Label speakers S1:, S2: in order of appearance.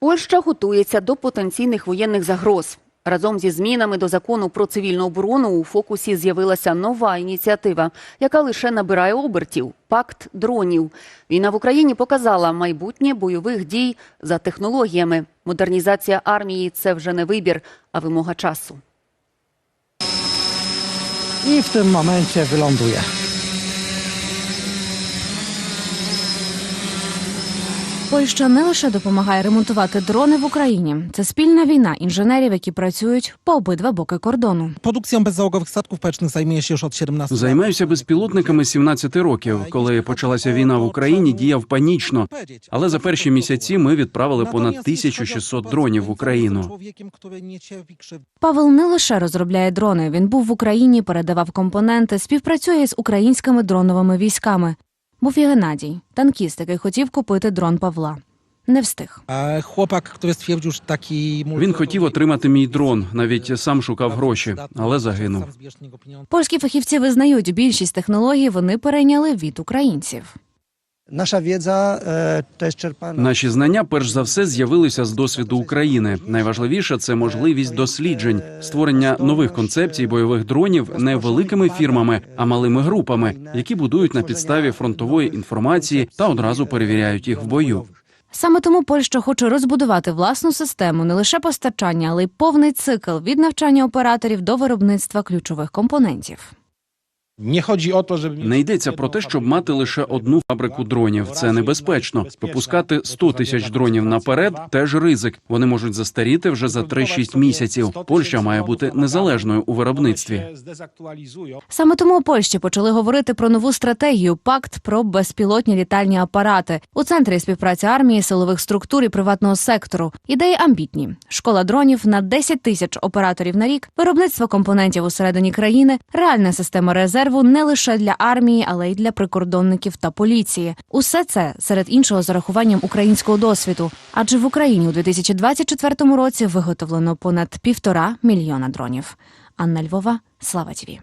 S1: Польща готується до потенційних воєнних загроз. Разом зі змінами до закону про цивільну оборону у фокусі з'явилася нова ініціатива, яка лише набирає обертів пакт дронів. Війна в Україні показала майбутнє бойових дій за технологіями. Модернізація армії це вже не вибір, а вимога часу.
S2: i w tym momencie wyląduje.
S3: Польща не лише допомагає ремонтувати дрони в Україні. Це спільна війна інженерів, які працюють по обидва боки кордону.
S2: Statków powietrznych zajmuje się już od 17.
S4: Займаюся безпілотниками з 17 років. Коли почалася війна в Україні, діяв панічно. Але за перші місяці ми відправили понад 1600 дронів в Україну.
S3: Павел не лише розробляє дрони. Він був в Україні, передавав компоненти, співпрацює з українськими дроновими військами. Був і Геннадій, танкіст, який хотів купити дрон Павла. Не встиг.
S2: Хлопак, stwierdził, że.
S4: Він хотів отримати мій дрон, навіть сам шукав гроші, але загинув.
S3: Польські фахівці визнають, більшість технологій вони перейняли від українців.
S5: Wiedza e, to jest czerpana.
S4: Наші знання, перш за все, з'явилися з досвіду України. Найважливіше це можливість досліджень, створення нових концепцій бойових дронів не великими фірмами, а малими групами, які будують на підставі фронтової інформації та одразу перевіряють їх в бою.
S3: Саме тому Польща хоче розбудувати власну систему не лише постачання, але й повний цикл від навчання операторів до виробництва ключових компонентів.
S4: Не йдеться про те, щоб мати лише одну фабрику дронів. Це небезпечно. Випускати 100 тисяч дронів наперед теж ризик. Вони можуть застаріти вже за 3-6 місяців. Польща має бути незалежною у виробництві.
S3: Саме тому у Польщі почали говорити про нову стратегію пакт про безпілотні літальні апарати у центрі співпраці армії, силових структур і приватного сектору. Ідеї амбітні: школа дронів на 10 тисяч операторів на рік, виробництво компонентів усередині країни, реальна система резерву не лише для армії, але й для прикордонників та поліції. Усе це серед іншого з урахуванням українського досвіду. Адже в Україні у 2024 році виготовлено понад півтора мільйона дронів. Анна Львова, Слава ТІВІ.